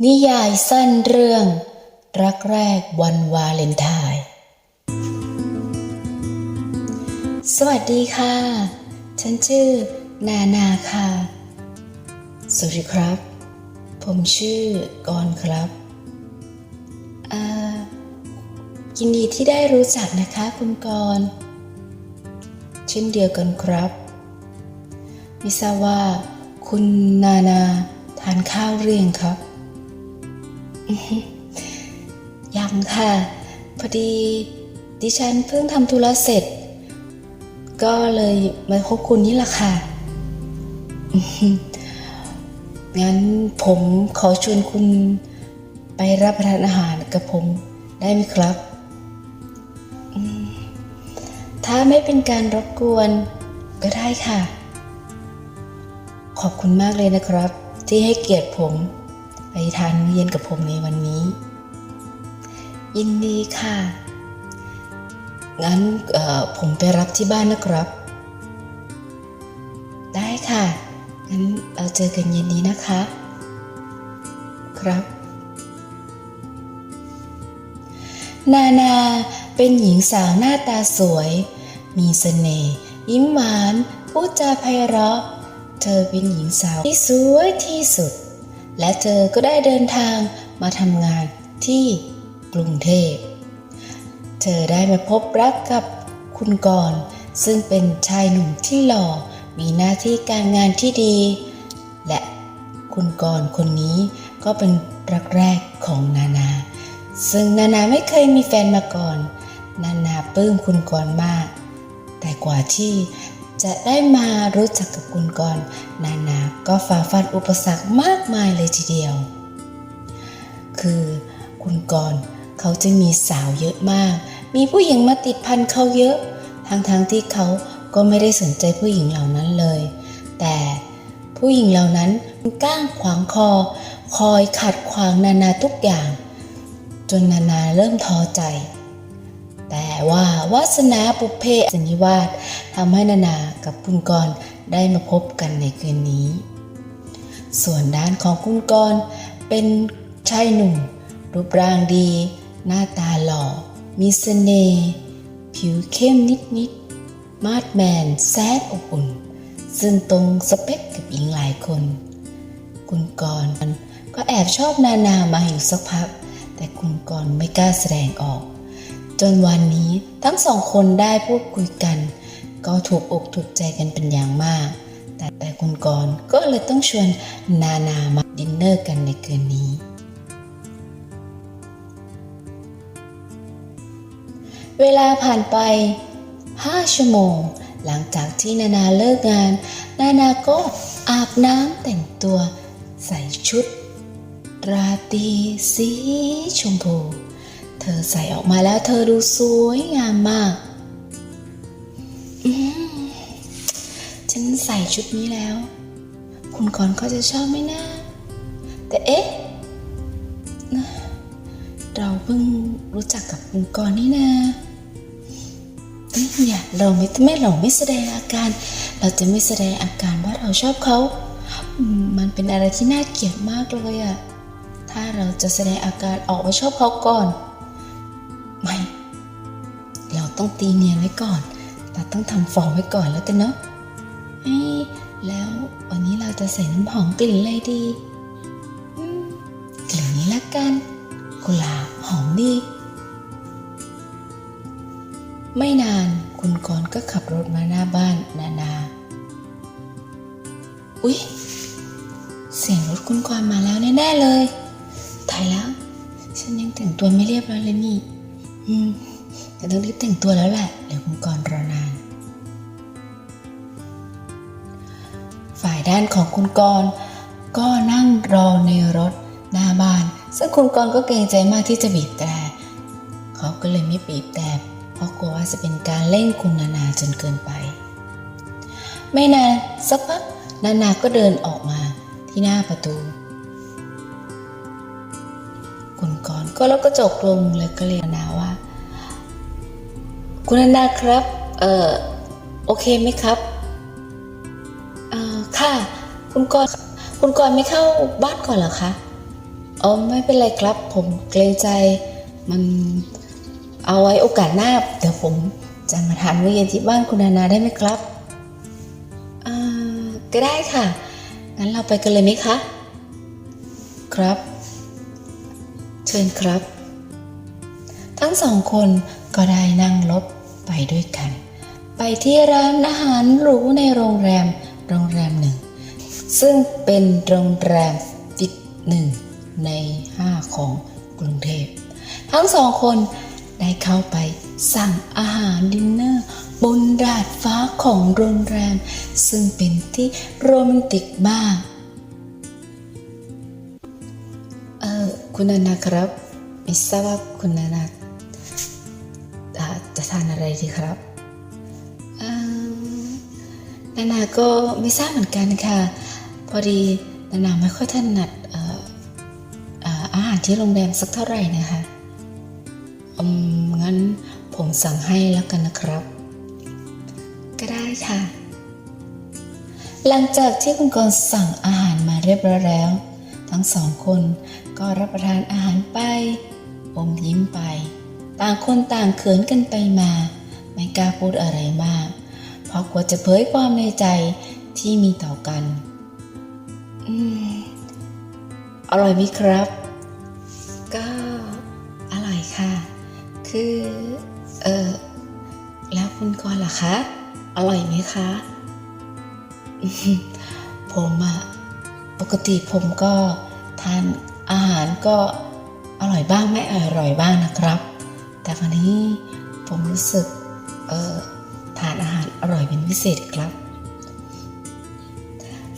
นิยายสั้นเรื่อง รักแรกวันวาเลนไทน์สวัสดีค่ะ ฉันชื่อ นานาค่ะ สวัสดีครับ ผมชื่อกรณ์ครับยินดีที่ได้รู้จักนะคะคุณกรณ์เช่นเดียวกันครับไม่ทราบว่า คุณนานาทานข้าวหรือยังครับ ยังค่ะ พอดีดิฉันเพิ่งทำธุระเสร็จ ก็เลยมาพบคุณนี่แหละค่ะ งั้นผมขอชวนคุณไปรับประทานอาหารกับผมได้ไหมครับ ถ้าไม่เป็นการรบกวนก็ได้ค่ะ ขอบคุณมากเลยนะครับ ที่ให้เกียรติผม ไปทานเย็นกับผมในวันนี้ ยินดีค่ะ งั้นผมไปรับที่บ้านนะครับ ได้ค่ะ งั้นเราเจอกันเย็นนี้นะคะ ครับ นานาเป็นหญิงสาวหน้าตาสวย มีเสน่ห์ยิ้มหวานพูดจาไพเราะ เธอเป็นหญิงสาวที่สวยที่สุด และเธอก็ได้เดินทางมาทำงานที่กรุงเทพ เธอได้มาพบรักกับคุณกรณ์ซึ่งเป็นชายหนุ่มที่หล่อมีหน้าที่การงานที่ดี และคุณกรณ์คนนี้ก็เป็นรักแรกของนานา ซึ่งนานาไม่เคยมีแฟนมาก่อน นานาปลื้มคุณกรณ์มาก แต่กว่าที่ จะได้มารู้จักกับคุณกรณ์นานาก็ฝ่าฟันอุปสรรคมากมายเลยทีเดียว คือคุณกรณ์เขาจะมีสาวเยอะมาก มีผู้หญิงมาติดพันเขาเยอะทั้งๆทที่เขาก็ไม่ได้สนใจผู้หญิงเหล่านั้นเลย แต่ผู้หญิงเหล่านั้นก้างขวางคอ คอยขัดขวางนานาทุกอย่าง จนนานาเริ่มท้อใจ แต่ว่าวาสนาปุเพสนิวาสทำให้นานากับคุณกรณ์ได้มาพบกันในคืนนี้ ส่วนด้านของคุณกรณ์เป็นชายหนุ่ม รูปร่างดี หน้าตาหล่อ มีเสน่ห์ผิวเข้มนิดๆมาดแมนแซดอบอุ่น ซึ่งตรงสเปคกับหญิงหลายคน คุณกรณ์ก็แอบชอบนานามาอยู่สักพัก แต่คุณกรณ์ไม่กล้าแสดงออก จนวันนี้ทั้งสองคนได้พูดคุยกัน ก็ถูกอกถูกใจกันเป็นอย่างมาก แต่แต่คุณกรณ์ก็เลยต้องชวนนานามาดินเนอร์กันในคืนนี้ เวลาผ่านไป 5 ชั่วโมง หลังจากที่นานาเลิกงาน นานาก็อาบน้ำแต่งตัว ใส่ชุด ราตรีสีชมพู เธอใส่ออกมาแล้วเธอดูสวยงามมาก อืมฉันใส่ชุดนี้แล้ว คุณกรณ์เขาจะชอบไหมนะ แต่เอ๊ะ เราเพิ่งรู้จักกับคุณกรณ์นี่นะเอ้ยเนี่ยเราไม่ไม่เราไม่แสดงอาการ เราจะไม่แสดงอาการว่าเราชอบเขา มันเป็นอะไรที่น่าเกลียดมากเลยอะถ้าเราจะแสดงอาการออกว่าชอบเขาก่อน ต้องตีเนียนไว้ก่อน เราต้องทำฟองไว้ก่อนแล้วกันเนาะเอ้ยแล้ววันนี้เราจะใส่น้ำหอมกลิ่นอะไรดีกลิ่นนี้ละกันกุหลาบหอมดี ไม่นานคุณกรก็ขับรถมาหน้าบ้านนานา อุ๊ย เสียงรถคุณกรมาแล้วแน่ๆเลย ตายแล้ว ฉันยังแต่งตัวไม่เรียบร้อยเลยนี่ อืม แต่ต้องรีบแต่งตัวแล้วแหละเดี๋ยวคุณกรรอนาน ฝ่ายด้านของคุณกรก็นั่งรอในรถหน้าบ้าน ซึ่งคุณกรก็เกรงใจมากที่จะบีบแตรเขาก็เลยไม่บีบแตรเพราะกลัวว่าจะเป็นการเล่นคุณนานาจนเกินไป ไม่นานสักพักนานาก็เดินออกมาที่หน้าประตู คุณกรก็ล้วก็จกลงเลยก็เลยนานาว่า คุณนานาครับ เออโอเคไหมครับเออค่ะ คุณกรณ์คุณกรณ์ไม่เข้าบ้านก่อนเหรอคะอ๋อไม่เป็นไรครับ ผมเกรงใจมันเอาไว้โอกาสหน้า เดี๋ยวผมจะมาทานมื้อเย็นที่บ้านคุณนานาได้ไหมครับอ่าก็ได้ค่ะ งั้นเราไปกันเลยไหมคะ ครับ เชิญครับ ทั้งสองคนก็ได้นั่งรถ ไปด้วยกัน ไปที่ร้านอาหารหรูในโรงแรมโรงแรมหนึ่ง ซึ่งเป็นโรงแรมติดหนึ่งในห้าของกรุงเทพ ทั้งสองคนได้เข้าไปสั่งอาหารดินเนอร์ บนดาดฟ้าของโรงแรม ซึ่งเป็นที่โรแมนติกมาก เออคุณนานาครับไม่ทราบว่าคุณนานาอ่าจะ ทานอะไรดีครับนานาก็ไม่ทราบเหมือนกันค่ะ พอดีนานาไม่ค่อยถนัดอาหารที่โรงแรมสักเท่าไหร่นะคะอืมงั้นผมสั่งให้แล้วกันนะครับ ก็ได้ค่ะ หลังจากที่คุณกรสั่งอาหารมาเรียบร้อยแล้ว ทั้งสองคนก็รับประทานอาหารไปอมยิ้มไป ต่างคนต่างเขินกันไปมา ไม่กล้าพูดอะไรมาก เพราะกลัวจะเผยความในใจที่มีต่อกัน อืม อร่อยไหมครับ ก็อร่อยค่ะ คือ เออแล้วคุณกรล่ะคะ อร่อยไหมคะ ผมอะปกติผมก็ทานอาหารก็อร่อยบ้างไม่อร่อยบ้างนะครับ แต่วันนี้ผมรู้สึกออทานอาหารอร่อยเป็นพิเศษครับ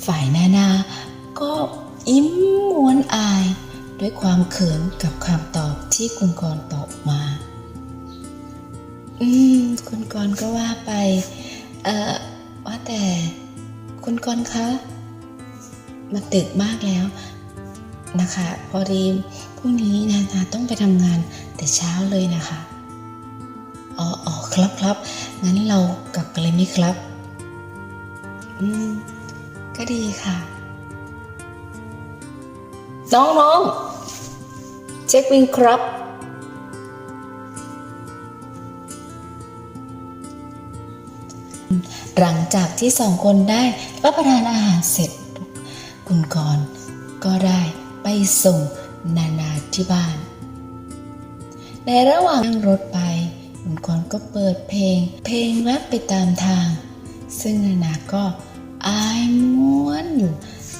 ฝ่ายนานาก็ยิ้มม้วนอาย ด้วยความเขินกับคำตอบที่คุณกรณ์ตอบมา อืม คุณกรณ์ก็ว่าไป เอ่อ ว่าแต่ คุณกรณ์คะมาดึกมากแล้วนะคะ พอดีพรุ่งนี้นานาต้องไปทำงาน แต่เช้าเลยนะคะ อ๋ออ๋อครับครับงั้นเรากลับกันเลยไหมครับ อืม ก็ดีค่ะ น้องน้องเช็คบินครับ หลังจากที่สองคนได้รับประทานอาหารเสร็จ คุณกรก็ได้ไปส่งนานาที่บ้าน ในระหว่างนั่งรถไปคุณกรก็เปิดเพลง เพลงแรปไปตามทาง ซึ่งนานาก็อายม้วนอยู่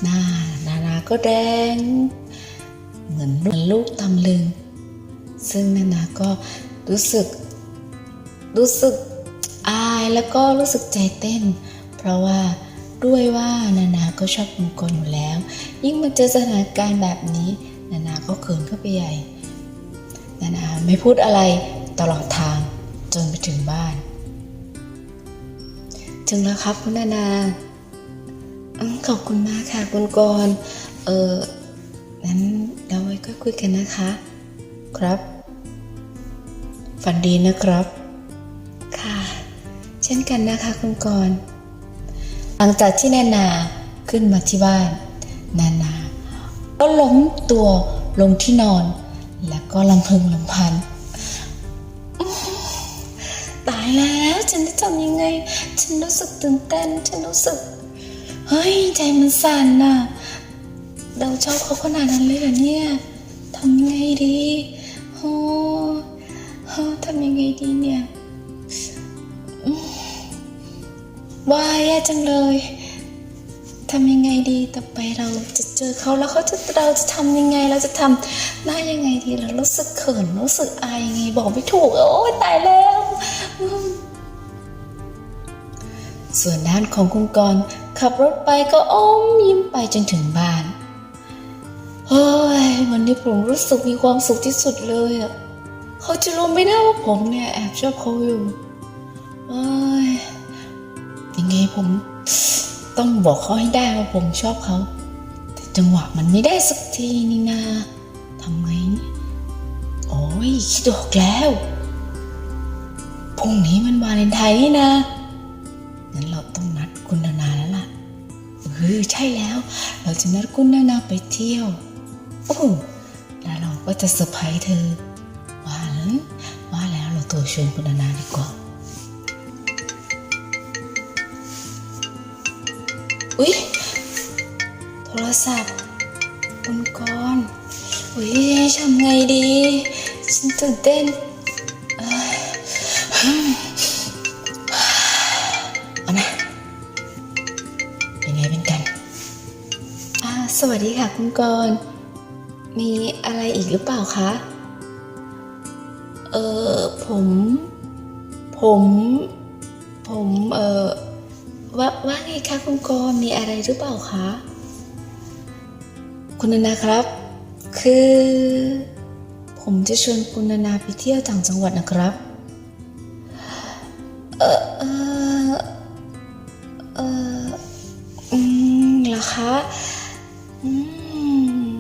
หน้านานาก็แดง เหมือนลูกตำลึง ซึ่งนานาก็รู้สึก รู้สึกอายแล้วก็รู้สึกใจเต้น เพราะว่าด้วยว่านานาก็ชอบคุณกรอยู่แล้ว ยิ่งมาเจอสถานการณ์แบบนี้ นานาก็เขินเข้าไปใหญ่ ไม่พูดอะไรตลอดทางจนไปถึงบ้าน ถึงแล้วครับคุณนานาขอบคุณมากค่ะคุณกรเออนั้นเราไว้ก็คุยกันนะคะ ครับ ฝันดีนะครับ ค่ะ เช่นกันนะคะคุณกรหลังจากที่นานาขึ้นมาที่บ้าน นานาก็ล้มตัวลงที่นอน แล้วก็ลำพึงลำพัน ตายแล้วฉันจะทำยังไง ฉันรู้สึกตื่นเต้น ฉันรู้สึก เฮ้ย ใจมันสั่นน่ะ เราชอบเขาขนาดนั้นเลยเหรอเนี่ยทำยังไงดีโอ้โอ้ทำยังไงดีเนี่ย วายแย่จังเลย ทำยังไงดีต่อไปเราจะเจอเขาแล้วเขาจะเราจะทำยังไงเราจะทำหน้ายังไงดีเรารู้สึกเขินรู้สึกอายยังไงบอกไม่ถูกโอ้ตายแล้ว ส่วนด้านของคุณกรขับรถไปก็อมยิ้มไปจนถึงบ้านเฮ้ยวันนี้ผมรู้สึกมีความสุขที่สุดเลยอะเขาจะรู้ไหมนะว่าผมเนี่ยแอบชอบเขาอยู่เอ้ยยังไงผม ต้องบอกเขาให้ได้ว่าผมชอบเขา แต่จังหวะมันไม่ได้สักทีนี่นาทำไงเนี่ยโอ้ยคิดออกแล้วพรุ่งนี้มันวาเลนไทน์นี่นะงั้นเราต้องนัดคุณนานาแล้วล่ะเออใช่แล้ว เราจะนัดคุณนานาไปเที่ยวโอ้แล้วเราก็จะเซอร์ไพรส์เธอว่าแล้วว่าแล้วเราตัวชวนคุณนานาดีกว่า อุ๊ย โทรศัพท์คุณกรณ์อุ๊ยทำไงดี ฉันตื่นเต้นเอ้ยเอานะเป็นไงเป็นกันอ่าสวัสดีค่ะคุณกรณ์มีอะไรอีกหรือเปล่าคะ เออผม ผม ผม เออ ว่าว่าไงคะคุณกรณ์มีอะไรหรือเปล่าคะ คุณนานาครับ คือ ผมจะชวนคุณนานาไปเที่ยวต่างจังหวัดนะครับ เออเออเอออืมเหรอคะอืม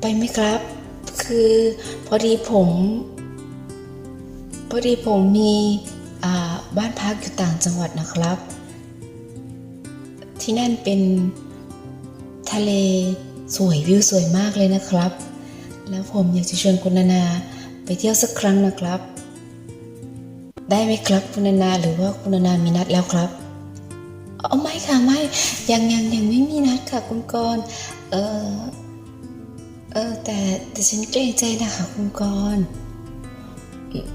ไปไหมครับ คือพอดีผม พอดีผมมี บ้านพักอยู่ต่างจังหวัดนะครับ ที่นั่นเป็นทะเลสวยวิวสวยมากเลยนะครับ แล้วผมอยากจะชวนคุณนานาไปเที่ยวสักครั้งนะครับ ได้ไหมครับคุณนานาหรือว่าคุณนานามีนัดแล้วครับเอไม่ค่ะไม่ยังยังยังไม่มีนัดค่ะคุณกรณ์เออเออแต่แต่ฉันเกรงใจนะคะคุณกรณ์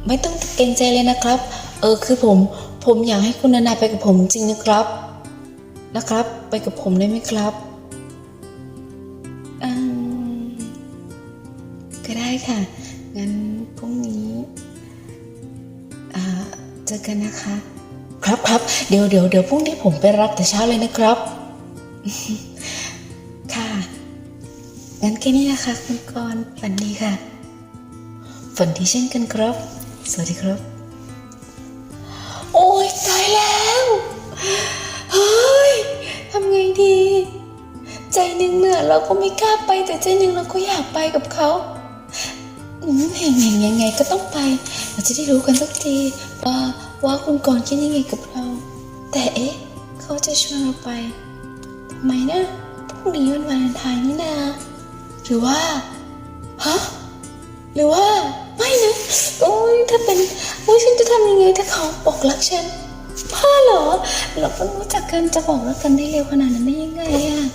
ไม่ต้องเกรงใจเลยนะครับ เออคือผม ผมอยากให้คุณนานาไปกับผมจริงนะครับ นะครับ ไปกับผมได้ไหมครับอก็ได้ค่ะ งั้นพรุ่งนี้อ่าเจอกันนะคะ ครับครับเดี๋ยวเดี๋ยวเดี๋ยวพรุ่งนี้ผมไปรับแต่เช้าเลยนะครับ ค่ะ งั้นแค่นี้นะคะ คุณกรฝันดีค่ะ ฝันดีเช่นกันครับ สวัสดีครับ เราก็ไม่กล้าไป แต่ใจหนึ่งเราก็อยากไปกับเขาอืมเห็นเห็นยังไงก็ต้องไป เราจะได้รู้กันสักทีว่าว่าคุณกรคิดยังไงกับเรา แต่เอ๊ะเขาจะชวนเราไปทำไมนะพรุ่งนี้วันวาเลนไทน์นี่นาหรือว่าฮะหรือว่าไม่นะโอ้ยถ้าเป็นโอ้ยฉันจะทำยังไงถ้าเขาบอกรักฉันพ่อเหรอเราเพิ่งรู้จักกันจะบอกรักกันได้เร็วขนาดนั้นได้ยังไงอะ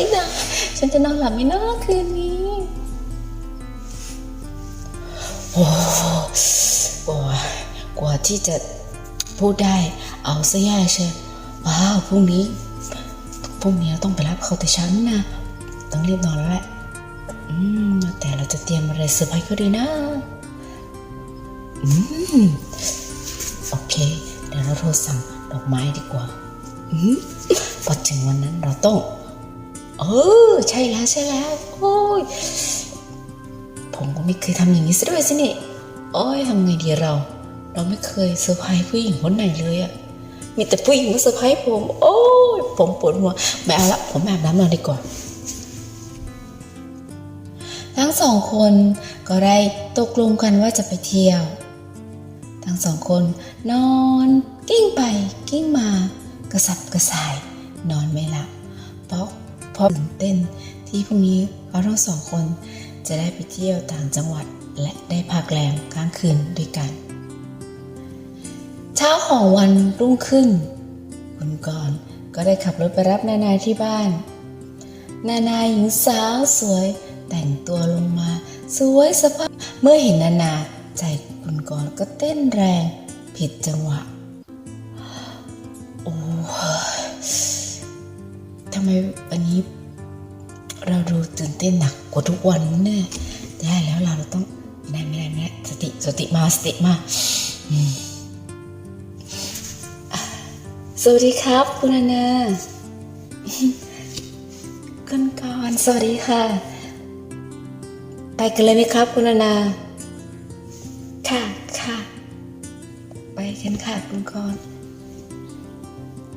ยนะ ฉันจะนอนหลับไหมเนาะคืนนี้ โอ้โอ้ยกว่าที่จะพูดได้เอาซะแย่เชียวว้าวพรุ่งนี้พรุ่งนี้เราต้องไปรับเขาแต่เช้านี่นะต้องรีบนอนแล้วแหละอืมแต่เราจะเตรียมอะไรเซอร์ไพรส์ก็ดีนะ อืมโอเค เดี๋ยวเราโทรสั่งดอกไม้ดีกว่า อืมพอถึงวันนั้นเราต้อง เออใช่แล้วใช่แล้วโอ้ยผมก็ไม่เคยทำอย่างนี้ซะด้วยสินี่โอ้ยทำไงดีเรา เราไม่เคยเซอร์ไพรส์ผู้หญิงคนไหนเลยอะมีแต่ผู้หญิงมาเซอร์ไพรส์ผม โอ้ยผมปวดหัวไม่เอาละผมอาบน้ำนอนดีกว่าทั้งสองคนก็ได้ตกลงกันว่าจะไปเที่ยว ทั้งสองคนนอนกิ้งไปกิ้งมากระสับกระส่าย นอนไม่หลับเพร พราะตื่นเต้นที่พรุ่งนี้เขาทั้งสองคน จะได้ไปเที่ยวต่างจังหวัดและได้พักแรมค้างคืนด้วยกัน เช้าของวันรุ่งขึ้น คุณกรณ์ก็ได้ขับรถไปรับนานาที่บ้าน นานาหญิงสาวสวยแต่งตัวลงมา สวยสะพังเมื่อเห็นนานา ใจคุณกรณ์ก็เต้นแรง ผิดจังหวะำไมวันนี้ เราดูตื่นเต้นหนักกว่าทุกวันเนี่ยได้แล้วเราต้องไม่ได้ไม่ได้ไม่ได้สติสติมาสติมาอืมอะสวัสดีครับ คุณนานาคุณกรณ์สวัสดีค่ะ ไปกันเลยไหมครับ คุณนานาค่ะค่ะ ไปกันค่ะคุณกรณ์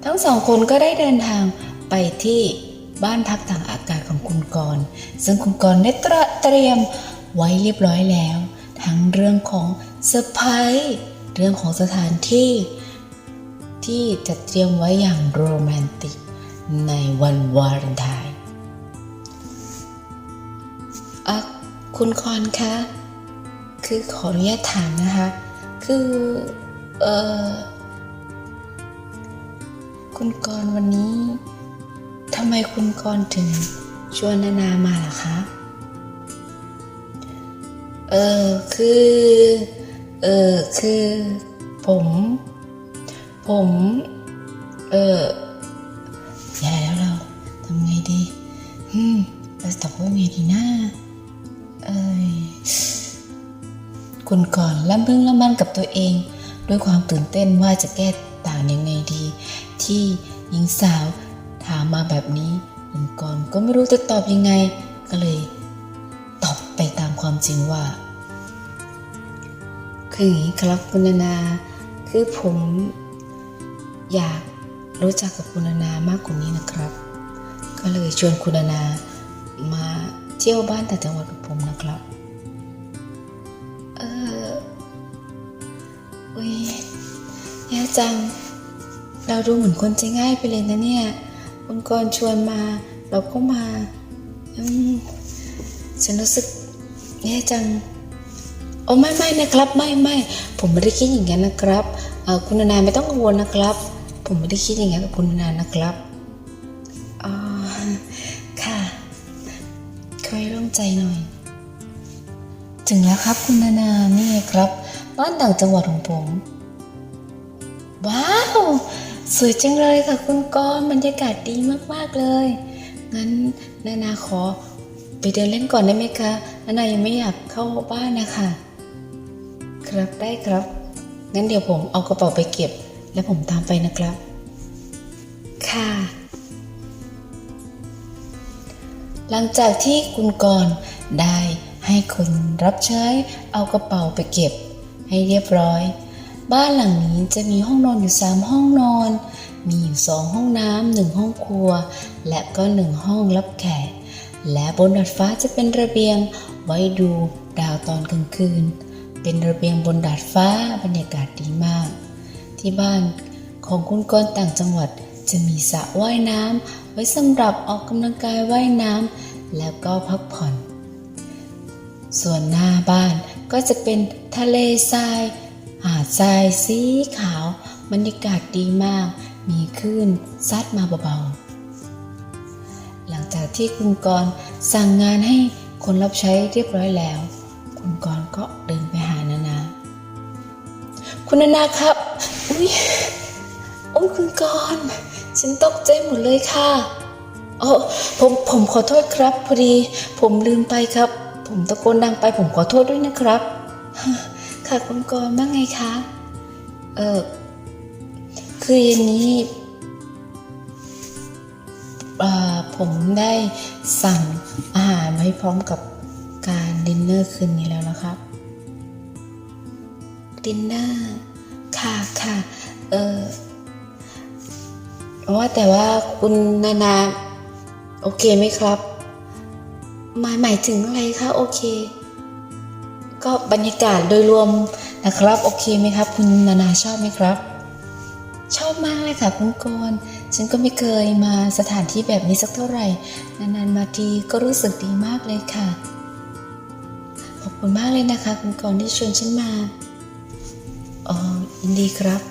ทั้งสองคนก็ได้เดินทาง ไปที่บ้านพักทางอากาศของคุณกรณ์ซึ่งคุณกรณ์ได้ตระเตรียมไว้เรียบร้อยแล้ว ทั้งเรื่องของเซอร์ไพรส์เรื่องของสถานที่ ที่จะเตรียมไว้อย่างโรแมนติก ในวันวาเลนไทน์คุณคอนคะ คือขออนุญาตถามนะคะ คือ เออคุณกรณ์วันนี้ ทำไมคุณกรถึงชวนนานามาล่ะคะ เออคือ เออคือ ผม ผม เออแย่แล้วเราทำไงดีอืมเราจะตอบว่าไงดีนะเอ้ยคุณก่อนล่ำพึงล่ำบันกับตัวเอง ด้วยความตื่นเต้นว่าจะแก้ต่างยังไงดี ที่หญิงสาว ถามมาแบบนี้คุณก่อนก็ไม่รู้จะตอบยังไง ก็เลย ตอบไปตามความจริงว่า คืออย่างนี้ครับคุณนา คือผมอยากรู้จักกับคุณนามากกว่านี้นะครับ ก็เลยชวนคุณนามาเที่ยวบ้านแต่างจังหวัดกับผมนะครับ เอออุ้ยแย่จัง เราดูเหมือนคนใจง่ายไปเลยนะเนี่ย คุณกรชวนมาเราก็มาฉันรู้สึกแย่จังโอ้ไม่ไม่นะครับ ไม่ไม่ผมไม่ได้คิดอย่างนั้นนะครับคุณนานาไม่ต้องกังวลนะครับ ผมไม่ได้คิดอย่างนั้นกับคุณนานานะครับอ๋อค่ะคอยร่วมใจหน่อย ถึงแล้วครับคุณนานานี่ครับ บ้านต่างจังหวัดของผม ว้าว สวยจังเลยค่ะคุณกรณ์บรรยากาศดีมากๆเลย งั้นนานาขอไปเดินเล่นก่อนได้ไหมคะนานายังไม่อยากเข้าบ้านนะคะ ครับได้ครับ งั้นเดี๋ยวผมเอากระเป๋าไปเก็บ แล้วผมตามไปนะครับ ค่ะ หลังจากที่คุณกรได้ให้คนรับใช้เอากระเป๋าไปเก็บ ให้เรียบร้อย บ้านหลังนี้จะมีห้องนอนอยู่ 3 ห้องนอน มีอยู่ 2 ห้องน้ำหนึ่งห้องครัว และก็หนึ่งห้องรับแขก และบนดาดฟ้าจะเป็นระเบียงไว้ดูดาวตอนกลางคืน เป็นระเบียงบนดาดฟ้าบรรยากาศดีมาก ที่บ้านของคุณกรต่างจังหวัดจะมีสระว่ายน้ำไว้สำหรับออกกำลังกายว่ายน้ำแล้วก็พักผ่อน ส่วนหน้าบ้านก็จะเป็นทะเลทราย หาดทรายสีขาว บรรยากาศดีมาก มีคลื่นซัดมาเบาๆ หลังจากที่คุณกรสั่งงานให้คนรับใช้เรียบร้อยแล้ว คุณกรก็เดินไปหานานา คุณนานาครับ อุ้ยโอ้คุณกรฉันตกใจหมดเลยค่ะโอ้ผมผมขอโทษครับ พอดี ผมลืมไปครับ ผมตะโกนดังไปผมขอโทษด้วยนะครับ ค่ะคุณกรณ์ว่าไงคะ เออคือเย็นนี้ผมได้สั่งอาหารมาให้พร้อมกับการดินเนอร์คืนนี้แล้วนะครับ ดินเนอร์ค่ะค่ะเออว่าแต่ว่าคุณนานา โอเคไหมครับ หมายหมายถึงอะไรคะ โอเค ก็บรรยากาศโดยรวมนะครับ โอเคไหมครับ คุณนานาชอบไหมครับ ชอบมากเลยค่ะคุณกรณ์ฉันก็ไม่เคยมาสถานที่แบบนี้สักเท่าไหร่ นานๆมาทีก็รู้สึกดีมากเลยค่ะ ขอบคุณมากเลยนะคะ คุณกรณ์ที่ชวนฉันมาอ๋อยินดีครับ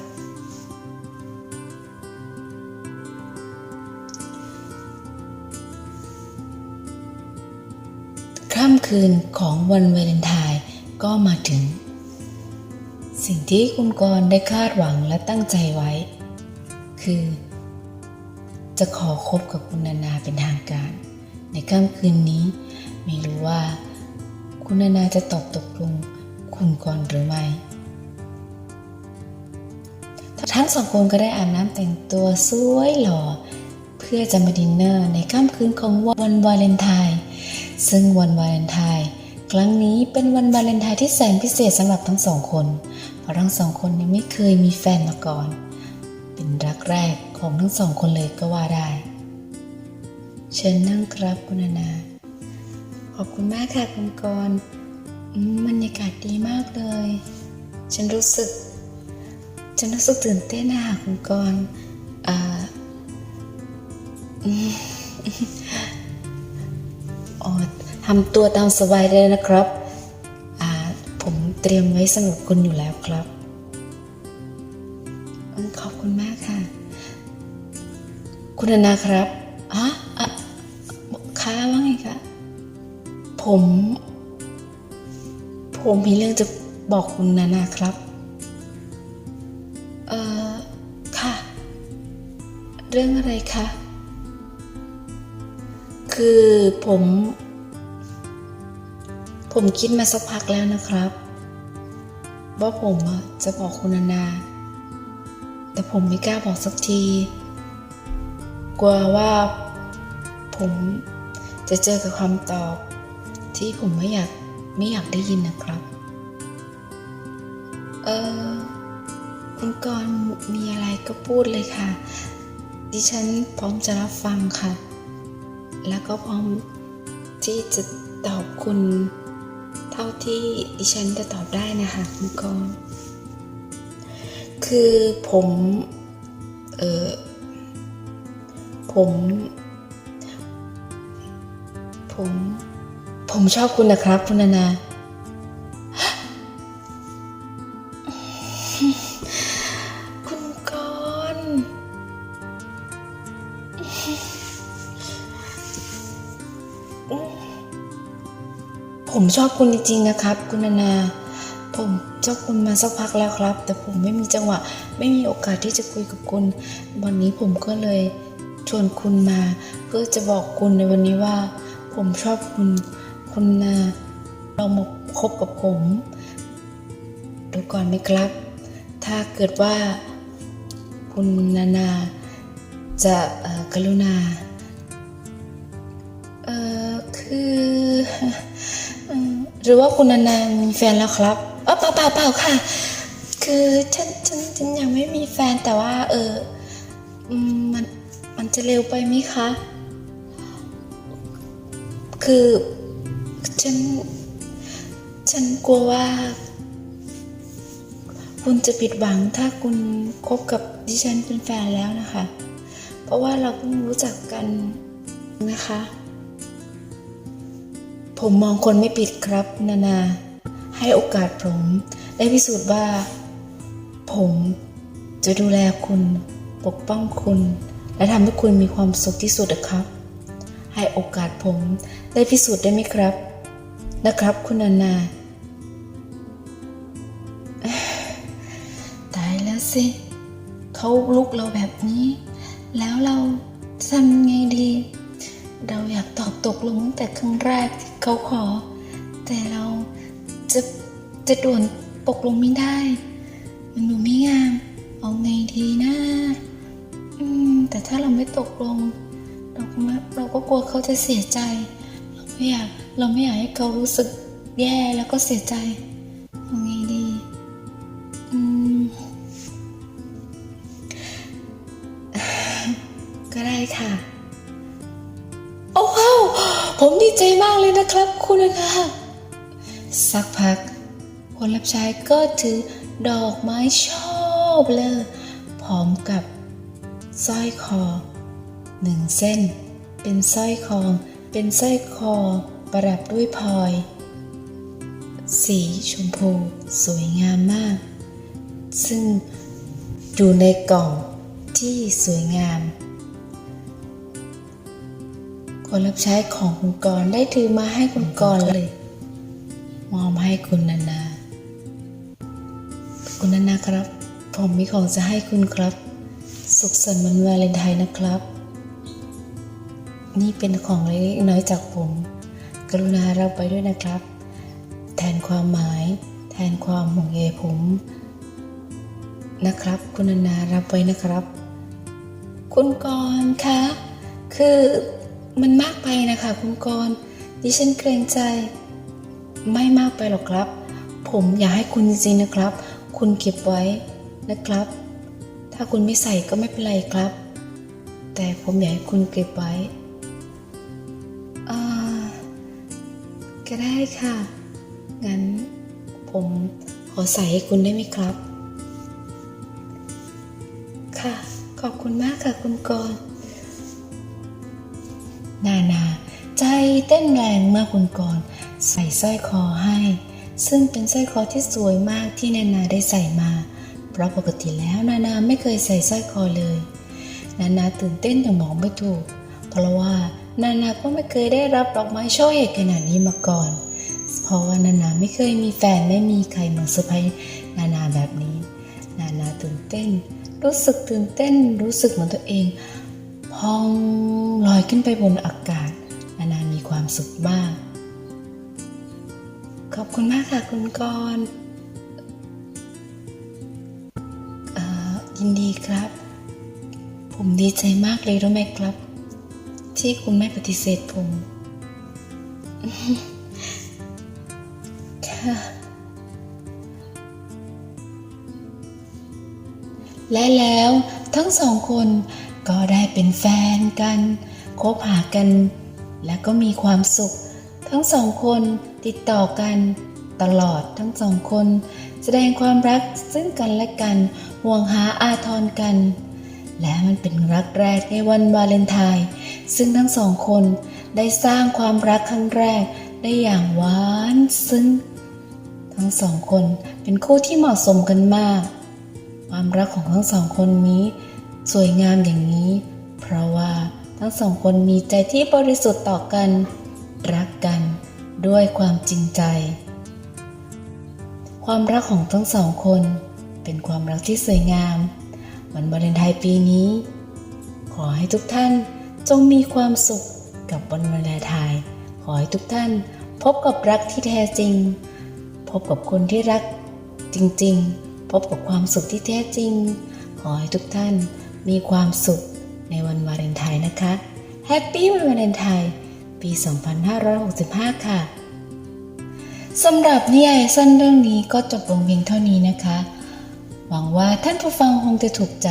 ค่ำคืนของวันวาเลนไทน์ ก็มาถึง สิ่งที่คุณกรณ์ได้คาดหวังและตั้งใจไว้ คือ จะขอคบกับคุณนานาเป็นทางการ ในค่ำคืนนี้ ไม่รู้ว่า คุณนานาจะตอบตกลงคุณกรณ์หรือไม่ทั้งสองคนก็ได้อาบน้ำแต่งตัวสวยหล่อ เพื่อจะมาดินเนอร์ในค่ำคืนของวันวาเลนไทน์ซึ่งวันวาเลนไทน์ ครั้งนี้เป็นวันวาเลนไทน์ที่แสนพิเศษสำหรับทั้งสองคน เพราะทั้งสองคนยังไม่เคยมีแฟนมาก่อน เป็นรักแรกของทั้งสองคนเลยก็ว่าได้ เชิญนั่งครับคุณนา ขอบคุณมากค่ะคุณกรณ์อืมบรรยากาศดีมากเลย ฉันรู้สึก ฉันรู้สึกตื่นเต้นนะคะคุณกรณ์อ่า ทำตัวตามสบายเลยนะครับผมเตรียมไว้สำหรับคุณอยู่แล้วครับ ขอบคุณมากค่ะ คุณนานาครับอะอะค้าว่าไงคะผม ผมมีเรื่องจะบอกคุณนานาครับ เอ่อ ค่ะ เรื่องอะไรคะ คือผม ผมคิดมาสักพักแล้วนะครับ ว่าผมอะจะบอกคุณนานา แต่ผมไม่กล้าบอกสักที กลัวว่าผมจะเจอกับคำตอบ ที่ผมไม่อยากไม่อยากได้ยินนะครับ เออคุณกรณ์มีอะไรก็พูดเลยค่ะ ดิฉันพร้อมจะรับฟังค่ะ แล้วก็พร้อมที่จะตอบคุณ เท่าที่ดิฉันจะตอบได้นะคะคุณกอล์คือผมเออผม ผม ผมชอบคุณนะครับ คุณนานา ชอบคุณจริงๆนะครับ คุณนานา ผมชอบคุณมาสักพักแล้วครับ แต่ผมไม่มีจังหวะ ไม่มีโอกาสที่จะคุยกับคุณ วันนี้ผมก็เลยชวนคุณมา เพื่อจะบอกคุณในวันนี้ว่า ผมชอบคุณ คุณนาเรามาคบกับผมดูก่อนไหมครับ ถ้าเกิดว่าคุณนานา จะเออกรุณา เออคือ หรือว่าคุณนานมีแฟนแล้วครับเออเปล่าเปล่าเปล่าค่ะ คือฉันฉันฉันยังไม่มีแฟนแต่ว่า เออมมันมันจะเร็วไปไหมคะ คือฉันฉันกลัวว่า คุณจะผิดหวังถ้าคุณคบกับดิฉันเป็นแฟนแล้วนะคะ เพราะว่าเราเพิ่งรู้จักกันนะคะ ผมมองคนไม่ผิดครับนานา ให้โอกาสผมได้พิสูจน์ว่า ผมจะดูแลคุณ ปกป้องคุณ และทำให้คุณมีความสุขที่สุดนะครับ ให้โอกาสผมได้พิสูจน์ได้ไหมครับ นะครับ คุณนานาตายแล้วสิเขาลุกเราแบบนี้ แล้วเราทำไงดี เราอยากตอบตกลงตั้งแต่ครั้งแรกที่เขาขอ แต่เราจะจะด่วนตกลงไม่ได้ มันดูไม่งาม เอาไงดีนะอืม แต่ถ้าเราไม่ตกลง เราก็เราก็กลัวเขาจะเสียใจ เราไม่อยากเราไม่อยากให้เขารู้สึกแย่แล้วก็เสียใจเอาไงดีอืมก็ได้ค่ะ โอ้ว้าวผมดีใจมากเลยนะครับ คุณนาสักพัก คนรับใช้ก็ถือดอกไม้ชอบเลยพร้อมกับสร้อยคอหนึ่งเส้น เป็นสร้อยคอเป็นสร้อยคอประดับด้วยพลอย สีชมพูสวยงามมาก ซึ่งอยู่ในกล่องที่สวยงาม คนรับใช้ของคุณกรได้ถือมาให้คุณกรเลย มอบให้คุณนานา คุณนานาครับ ผมมีของจะให้คุณครับ สุขสันต์วันวาเลนไทน์นะครับ นี่เป็นของเล็กน้อยจากผม กรุณารับไปด้วยนะครับ แทนความหมาย แทนความห่วงใยผม นะครับ คุณนานารับไว้นะครับ คุณกรคะคือ มันมากไปนะคะคุณกรณ์ดิฉันเกรงใจ ไม่มากไปหรอกครับ ผมอยากให้คุณจริงๆนะครับ คุณเก็บไว้นะครับ ถ้าคุณไม่ใส่ก็ไม่เป็นไรครับ แต่ผมอยากให้คุณเก็บไว้อ่าก็ได้ค่ะ งั้น ผมขอใส่ให้คุณได้ไหมครับ ค่ะ ขอบคุณมากค่ะคุณกรณ์ นานา ใจเต้นแรงเมื่อคุณกรใส่สร้อยคอให้ ซึ่งเป็นสร้อยคอที่สวยมากที่นานาได้ใส่มา เพราะปกติแล้วนานาไม่เคยใส่สร้อยคอเลย นานาตื่นเต้นอย่างบอกไม่ถูก เพราะว่านานาก็ไม่เคยได้รับดอกไม้ช่อใหญ่ขนาดนี้มาก่อน เพราะว่านานาไม่เคยมีแฟนไม่มีใครมาเซอร์ไพรส์นานาแบบนี้ นานาตื่นเต้น รู้สึกตื่นเต้น รู้สึกเหมือนตัวเอง พองลอยขึ้นไปบนอากาศนานามีความสุขมาก ขอบคุณมากค่ะคุณกรณ์อ่อยินดีครับ ผมดีใจมากเลยรู้ไหมครับ ที่คุณไม่ปฏิเสธผมค่ะและแล้วทั้งสองคน ก็ได้เป็นแฟนกันคบหากัน และก็มีความสุข ทั้งสองคนติดต่อกันตลอดทั้งสองคน แสดงความรักซึ่งกันและกันห่วงหาอาทรกัน และมันเป็นรักแรกในวันวาเลนไทน์ซึ่งทั้งสองคนได้สร้างความรักครั้งแรกได้อย่างหวานซึ้งทั้งสองคนเป็นคู่ที่เหมาะสมกันมาก ความรักของทั้งสองคนนี้ สวยงามอย่างนี้ เพราะว่าทั้งสองคนมีใจที่บริสุทธิ์ต่อกัน รักกันด้วยความจริงใจ ความรักของทั้งสองคน เป็นความรักที่สวยงาม วันวาเลนไทน์ปีนี้ ขอให้ทุกท่านจงมีความสุขกับวันวาเลนไทน์ขอให้ทุกท่านพบกับรักที่แท้จริง พบกับคนที่รักจริง ๆ พบกับความสุขที่แท้จริง ขอให้ทุกท่าน มีความสุขในวันวาเลนไทน์นะคะแฮปปี้วันวาเลนไทน์ปี 2565 ค่ะสำหรับนิยายสั้นเรื่องนี้ก็จบลงเพียงเท่านี้นะคะ หวังว่าท่านผู้ฟังคงจะถูกใจ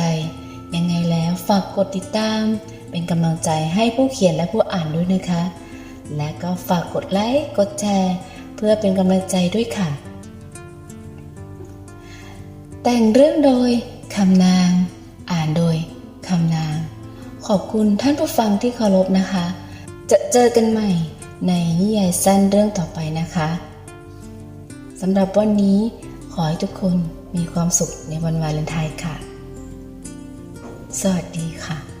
ยังไงแล้วฝากกดติดตาม เป็นกำลังใจให้ผู้เขียนและผู้อ่านด้วยนะคะ และก็ฝากกดไลค์กดแชร์ เพื่อเป็นกำลังใจด้วยค่ะ แต่งเรื่องโดยคำนาง อ่านโดยคำนางขอบคุณท่านผู้ฟังที่เคารพนะคะ จะเจอกันใหม่ในนิยายสั้นเรื่องต่อไปนะคะสำหรับวันนี้ขอให้ทุกคนมีความสุขในวันวาเลนไทน์ค่ะ สวัสดีค่ะ